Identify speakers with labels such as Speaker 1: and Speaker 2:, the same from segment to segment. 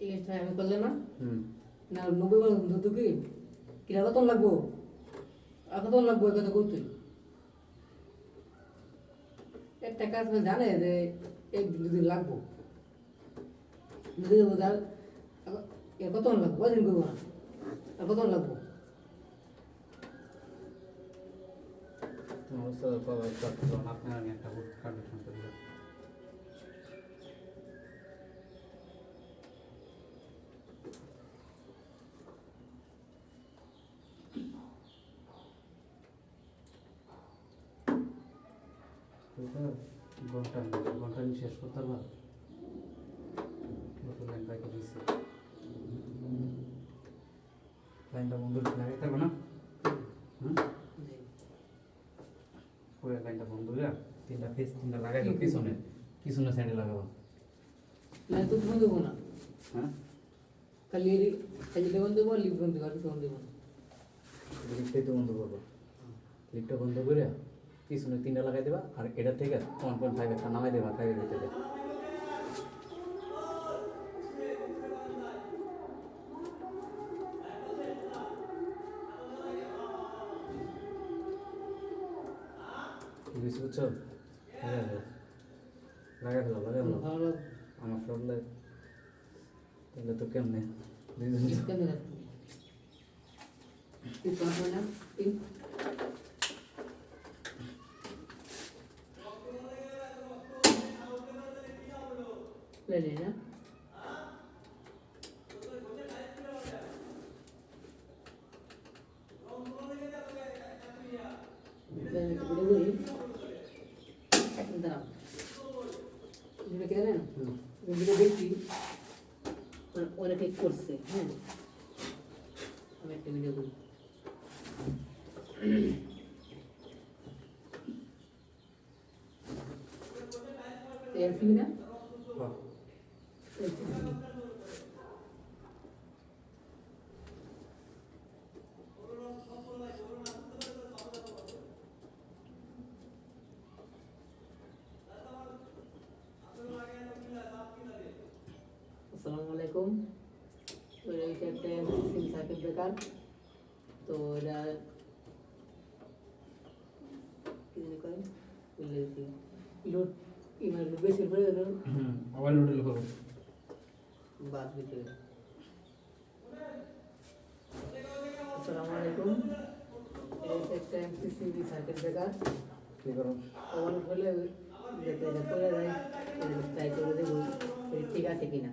Speaker 1: আমি করলে না?
Speaker 2: হুম।
Speaker 1: না নব্বই বার ধরতো কি? কিনা কত লাগবো? আর কত লাগবো এই কথা করতে একটা কাজ জানে যে একদিন দুদিন লাগবো। দুদিন বোঝা এর কত লাগবো? কদিন করব না। আর কত লাগবো?
Speaker 2: আপনার একটা লাইনটা বন্ধ লাগাইতে পারব না হুম? পুরো লাইনটা বন্ধ করে তিনটা ফেস তিনটা লাগাই দাও পিছনে। পিছনে সাইডে লাগাবো।
Speaker 1: না তো দেবো না।
Speaker 2: হ্যাঁ?
Speaker 1: খালি বন্ধ ফোন
Speaker 2: লিফটটাই তো বন্ধ করব। লিফটটা বন্ধ করে পিছনে তিনটা লাগাই দেবা আর এটা থেকে ওয়ান পয়েন্ট ফাইভ একটা নামাই দেবা ফাইভের ভিতরে কি বুঝতে পারছ লাগাই ফেলো লাগাই ফেলো লাগাই ফেলো
Speaker 1: ভালো লাগবে
Speaker 2: আমার ফ্লোর লাইট তাহলে তো কেমনে দুইজন
Speaker 1: কেমন লাগবে তুই পারবে না তুই লেলে না দাঁড়াও ভিডিও কে জানেন ভিডিও দেখছি অনেকে করছে হ্যাঁ আমি একটা ভিডিও করি এলসিবি না
Speaker 2: হ্যাঁ
Speaker 1: এলসিবি আসসালামু আলাইকুম তো এটা একটা ব্রেকার তো এটা কি জানি কয় ভুলে গেছি লোড ইমেল বেশি করে
Speaker 2: হুম আবার নুডল করব
Speaker 1: বাদ দিতে আসসালামু আলাইকুম এটা একটা এমসিসিবি সার্কিট ব্রেকার
Speaker 2: কী করো
Speaker 1: অন হলে যাতে এটা করে দেয় ট্রাই করে দেবো ঠিক আছে কিনা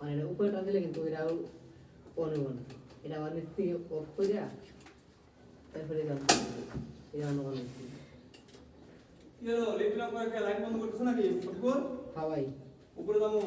Speaker 1: মানে এটা উপরে টান দিলে কিন্তু এটা অন হব না এটা আবার নিচ থেকে অফ করে তারপরে এটা এটা অন্য কোনো
Speaker 3: লেট না করে কে লাইট বন্ধ করতেছ নাকি ফটকর
Speaker 1: হাওয়াই
Speaker 3: উপরে দামো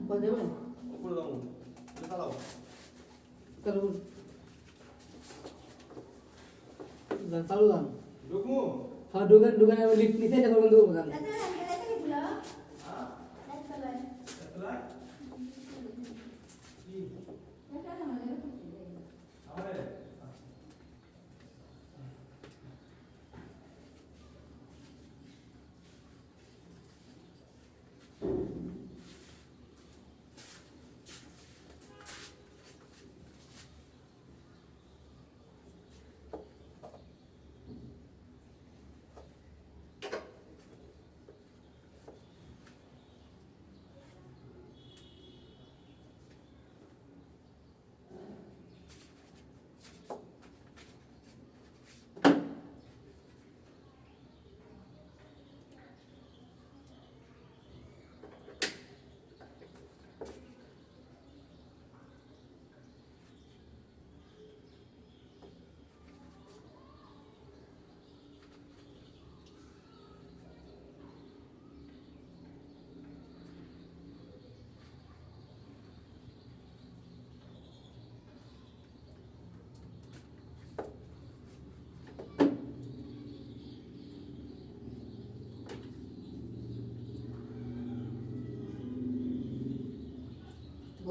Speaker 3: উপরে দামো চালাও
Speaker 1: চালু চালু দাম
Speaker 3: ঢুকমু
Speaker 1: হ্যাঁ দোকান দোকানে লিফট নিতে এটা বন্ধ করব দাম
Speaker 3: আমারে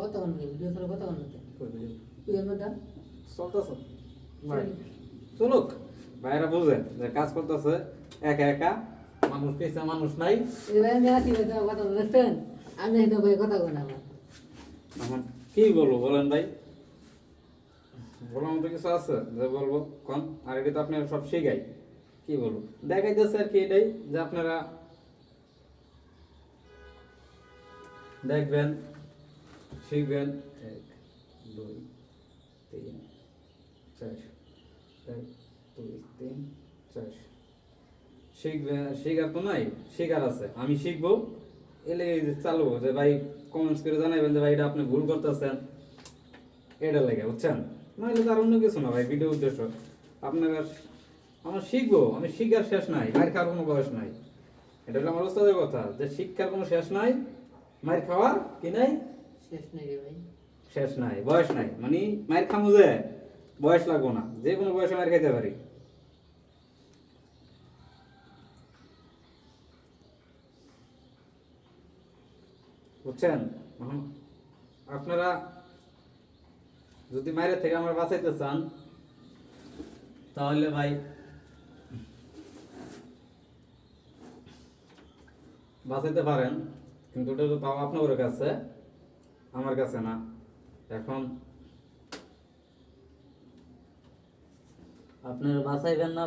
Speaker 1: কত ঘণ্টা ভিডিও চলে কত ঘণ্টা
Speaker 2: কই ভিডিও
Speaker 1: তুই আমারটা
Speaker 2: চলতেছে। চলুক। ভাইরা বুঝে যে কাজ করতেছে একা একা মানুষ পেয়েছে মানুষ নাই।
Speaker 1: কথা বুঝছেন? আমি হয়তো ভাই কথা বলে আমার
Speaker 2: কি বলব বলেন ভাই? বলার মতো কিছু আছে যে বলব? কন? আর এটা তো আপনারা সব শিখাই। কি বলব? দেখাই দেখাইতেছে আর কি এটাই যে আপনারা দেখবেন শিখবেন এক, দুই, তিন, চার। এক, দুই, তিন, চার। শিখবে শিখার তো নাই শিখার আছে। আমি শিখব, এলে চালু যে ভাই কমেন্টস করে জানাইবেন যে ভাই এটা আপনি ভুল করতেছেন। এটা লেগে, বুঝছেন? নাহলে তার অন্য কিছু না ভাই ভিডিও উদ্দেশ্য। আপনারা আমার শিখব, আমি শিখার শেষ নাই, মায়ের খাওয়ার কোনো বয়স নাই। এটা হলো আমার ওস্তাদের কথা, যে শিক্ষার কোনো শেষ নাই, মায়ের খাওয়ার কি নাই?
Speaker 1: শেষ নেই
Speaker 2: বয়স নাই। মানে মায়ের খামু যে, বয়স লাগবো না। যে কোনো বয়সে মায়ের খাইতে পারি। বুঝছেন? আপনারা যদি মায়ের থেকে আমরা বাঁচাইতে চান, তাহলে ভাই বাঁচাইতে পারেন। কিন্তু ওটা তো তাও আপনাদের কাছে। আমার কাছে না। এখন আপনারা বাঁচাইবেন না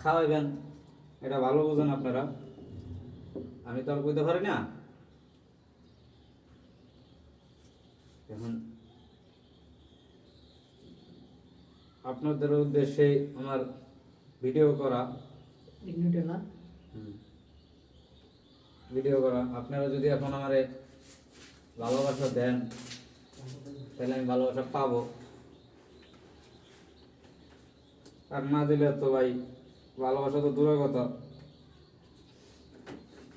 Speaker 2: খাওয়াইবেন। এটা ভালো বুঝেন আপনারা। আমি তো আর বুঝতে পারি না। এখন আপনাদের উদ্দেশ্যে আমার ভিডিও করা। ভিডিও করা। আপনারা যদি এখন আমারে ভালোবাসা দেন, তাহলে আমি ভালোবাসা পাবো। আর না দিলে তো ভাই, ভালোবাসা তো দূরের কথা।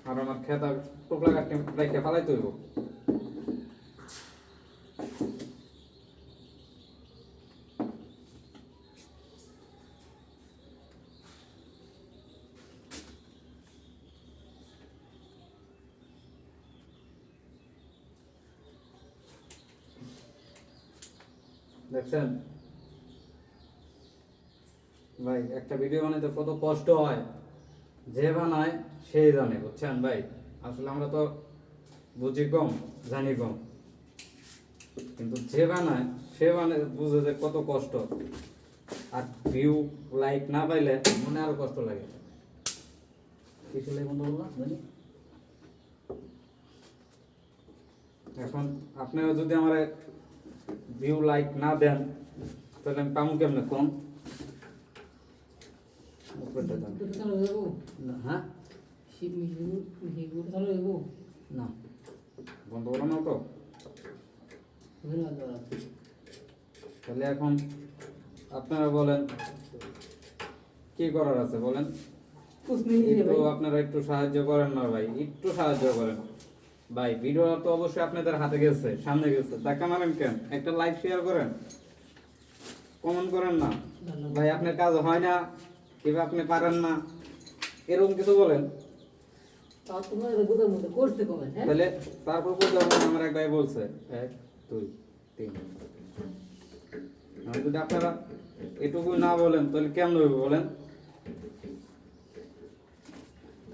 Speaker 2: আর আমার খেতা টুকলা কাটতে রেখে ফালাইতে হইব। দেখছেন? ভাই, একটা ভিডিও বানাইতে কত কষ্ট হয়। যে বানায়, সেই জানে, বুঝছেন ভাই? আসলে আমরা তো বুঝি কম, জানি কম। কিন্তু যে বানায়, সে বানায় বুঝে যে কত কষ্ট। আর ভিউ লাইক না পাইলে মনে আরও কষ্ট লাগে। বললাম, জানি। এখন আপনারা যদি আমার ভিউ লাইক না দেন তাহলে আমি পামু কেমনে কম হ্যাঁ? বন্ধ করো তো। তাহলে এখন আপনারা বলেন কি করার আছে বলেন? আপনারা একটু সাহায্য করেন না ভাই একটু সাহায্য করেন। ভাই ভিডিও তো অবশ্যই আপনাদের হাতে গেছে সামনে গেছে। টাকা মারেন কেন? একটা লাইক শেয়ার করেন। কমেন্ট করেন না। ভাই আপনার কাজ হয় না কিংবা আপনি পারেন না। এরকম কিছু বলেন।
Speaker 1: হ্যাঁ?
Speaker 2: তাহলে তারপর আমার এক ভাই বলছে এক দুই তিন যদি আপনারা এটুকু না বলেন তাহলে কেমন হইব বলেন?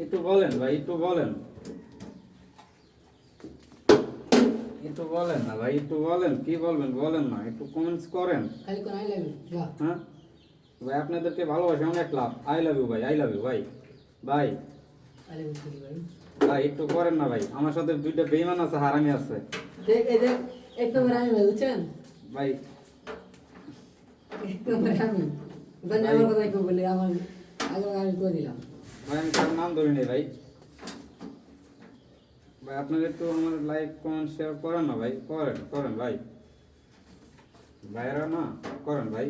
Speaker 2: একটু বলেন ভাই একটু বলেন। একটু বলেন না ভাই একটু বলেন কি বলবেন বলেন না একটু কমেন্টস করেন।
Speaker 1: খালি কোন আই লাভ ইউ
Speaker 2: হ্যাঁ? ভাই আপনাদেরকে ভালোবাসি অনেক লাভ। আই লাভ ইউ ভাই আই লাভ ইউ ভাই। ভাই।
Speaker 1: আই লাভ ইউ ভাই।
Speaker 2: ভাই একটু করেন না ভাই আমার সাথে দুইটা বেইমান আছে হারামি আছে।
Speaker 1: দেখ এই দেখ এক নম্বর আমি ভাই। বুঝছেন
Speaker 2: ভাই
Speaker 1: এক নম্বর আমি আমার কথা কেউ বলে আমার আগে আমি করে দিলাম।
Speaker 2: ভাই আমি তার নাম ধরি ভাই। ভাই আপনারা তো আমার লাইক কমেন্ট শেয়ার করেন না ভাই করেন করেন ভাই। ভাইরা না করেন ভাই।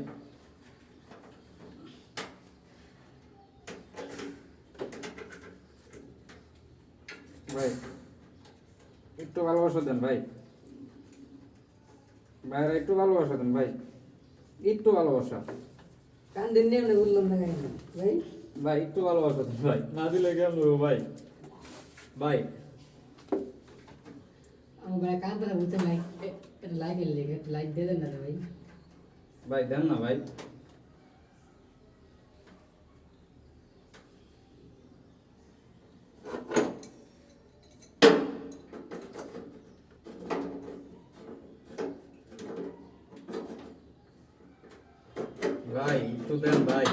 Speaker 2: ভাই একটু ভালোবাসা দেন ভাই। ভাইরা একটু ভালোবাসা দেন ভাই। একটু ভালোবাসা।
Speaker 1: কান দিন নিয়ে আমরা বললাম না ভাই?
Speaker 2: ভাই একটু ভালোবাসা দেন ভাই। না দিলে কেমন ভাই? ভাই
Speaker 1: আমার বেলা কান কথা বুঝতে লাইক একটা লাইক এলে একটা লাইক দিয়ে দেন না রে ভাই
Speaker 2: ভাই দেন না ভাই ভাই একটু দেন ভাই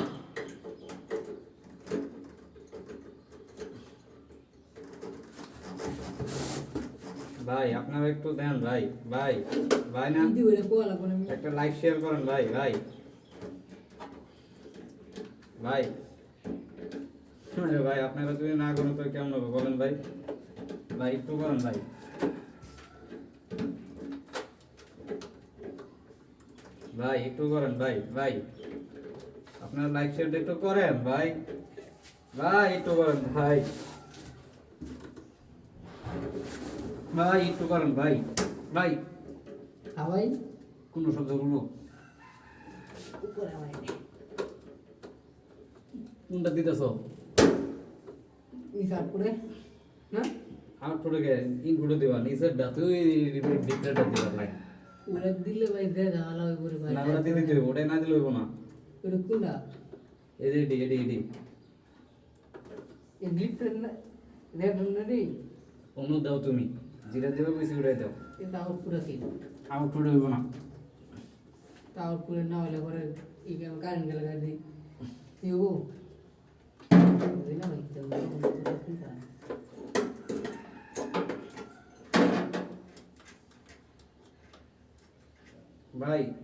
Speaker 2: ভাই আপনারা একটু দেন ভাই ভাই ভাই না? একটা লাইক শেয়ার করেন ভাই ভাই। ভাই। ভাই আপনারা যদি না করেন তো কেমন হবে? বলেন ভাই। ভাই একটু করেন ভাই। ভাই একটু করেন ভাই ভাই। আপনারা লাইক শেয়ারটা একটু করেন ভাই। ভাই একটু করেন ভাই। ভাই একটু করেন ভাই। ভাই
Speaker 1: হ্যাঁ ভাই।
Speaker 2: কোন শব্দ
Speaker 1: ভাই
Speaker 2: কোনটা দিতেছ?
Speaker 1: নিসার করে না
Speaker 2: আমার ছোট গে ইনক্লুড দিবা নিচের ডা তুই ডিক্টেটর দিবা ভাই।
Speaker 1: ওরা দিলে ভাই দে ঝামেলা হয়ে পড়ে ভাই।
Speaker 2: না ওটা দিতে দিবে ওটাই না দিলে হইব না।
Speaker 1: ওটা কোনটা?
Speaker 2: যে এডি এডি এডি
Speaker 1: এই গ্লিপটা না রে
Speaker 2: অন্য দাও তুমি। যেটা দেবে বেশি উড়াই দাও।
Speaker 1: কিন্তু তিন
Speaker 2: আউট ছোট হইব না।
Speaker 1: তাও পুরো না হলে পরে এই কারেন্ট গেলে গাড়ি কি হব বুঝি না ভাই তো
Speaker 2: ভাই